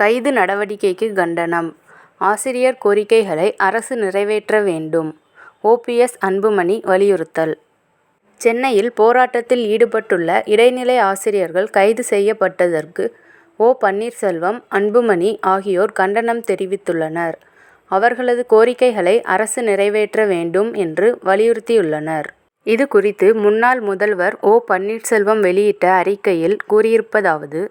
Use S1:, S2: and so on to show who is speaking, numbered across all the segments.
S1: கைது நடவடிக்கைக்கு கண்டனம் ஆசிரியர் கோரிக்கைகளை அரசு நிறைவேற்ற வேண்டும் ஓபிஎஸ் அன்புமணி வலியுறுத்தல் சென்னையில் போராட்டத்தில் ஈடுபட்டுள்ள இடைநிலை ஆசிரியர்கள் கைது செய்யப்பட்டதற்கு ஓ. பன்னீர்செல்வம் அன்புமணி ஆகியோர் கண்டனம் தெரிவித்துள்ளனர். அவர்களது கோரிக்கைகளை அரசு நிறைவேற்ற வேண்டும் என்று வலியுறுத்தியுள்ளனர். இது குறித்து முன்னாள் முதல்வர் ஓ. பன்னீர்செல்வம் வெளியிட்ட அறிக்கையில் கூறியிருப்பதாவது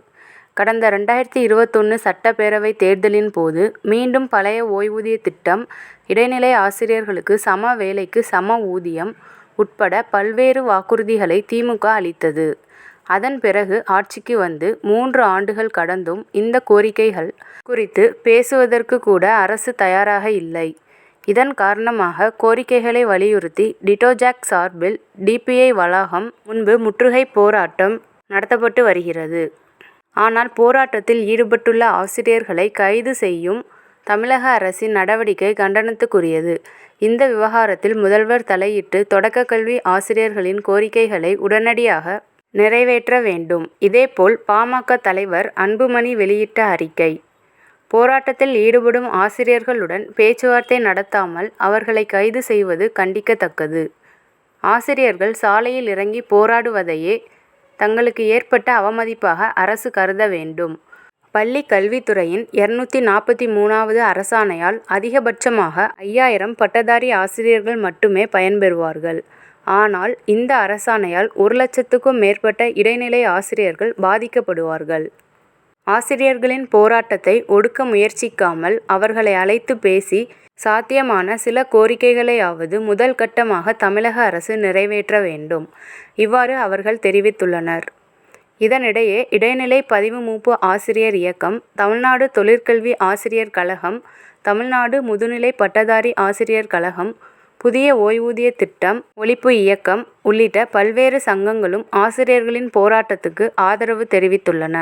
S1: கடந்த ரெண்டாயிரத்தி இருபத்தொன்று சட்டப்பேரவை தேர்தலின் போது மீண்டும் பழைய ஓய்வூதிய திட்டம் இடைநிலை ஆசிரியர்களுக்கு சம வேலைக்கு சம ஊதியம் உட்பட பல்வேறு வாக்குறுதிகளை திமுக அளித்தது. அதன் பிறகு ஆட்சிக்கு வந்து மூன்று ஆண்டுகள் கடந்தும் இந்த கோரிக்கைகள் குறித்து பேசுவதற்கு கூட அரசு தயாராக இல்லை. இதன் காரணமாக கோரிக்கைகளை வலியுறுத்தி டிட்டோஜாக் சார்பில் டிபிஐ வளாகம் முன்பு முற்றுகைப் போராட்டம் நடத்தப்பட்டு வருகிறது. ஆனால் போராட்டத்தில் ஈடுபட்டுள்ள ஆசிரியர்களை கைது செய்யும் தமிழக அரசின் நடவடிக்கை கண்டனத்துக்குரியது. இந்த விவகாரத்தில் முதல்வர் தலையிட்டு தொடக்கக்கல்வி ஆசிரியர்களின் கோரிக்கைகளை உடனடியாக நிறைவேற்ற வேண்டும். இதேபோல் பா. ம. க. தலைவர் அன்புமணி வெளியிட்ட அறிக்கை போராட்டத்தில் ஈடுபடும் ஆசிரியர்களுடன் பேச்சுவார்த்தை நடத்தாமல் அவர்களை கைது செய்வது கண்டிக்கத்தக்கது. ஆசிரியர்கள் சாலையில் இறங்கி போராடுவதையே தங்களுக்கு ஏற்பட்ட அவமதிப்பாக அரசு கருத வேண்டும். பள்ளி கல்வித்துறையின் இருநூத்தி நாற்பத்தி மூணாவது அரசாணையால் அதிகபட்சமாக ஐயாயிரம் பட்டதாரி ஆசிரியர்கள் மட்டுமே பயன்பெறுவார்கள். ஆனால் இந்த அரசாணையால் ஒரு லட்சத்துக்கும் மேற்பட்ட இடைநிலை ஆசிரியர்கள் பாதிக்கப்படுவார்கள். ஆசிரியர்களின் போராட்டத்தை ஒடுக்க முயற்சிக்காமல் அவர்களை அழைத்து பேசி சாத்தியமான சில கோரிக்கைகளையாவது முதல் கட்டமாக தமிழக அரசு நிறைவேற்ற வேண்டும். இவ்வாறு அவர்கள் தெரிவித்துள்ளனர். இதனிடையே இடைநிலை பதிவு மூப்பு ஆசிரியர் இயக்கம் தமிழ்நாடு தொழிற்கல்வி ஆசிரியர் கழகம் தமிழ்நாடு முதுநிலை பட்டதாரி ஆசிரியர் கழகம் புதிய ஓய்வூதிய திட்டம் ஒழிப்பு இயக்கம் உள்ளிட்ட பல்வேறு சங்கங்களும் ஆசிரியர்களின் போராட்டத்துக்கு ஆதரவு தெரிவித்துள்ளன.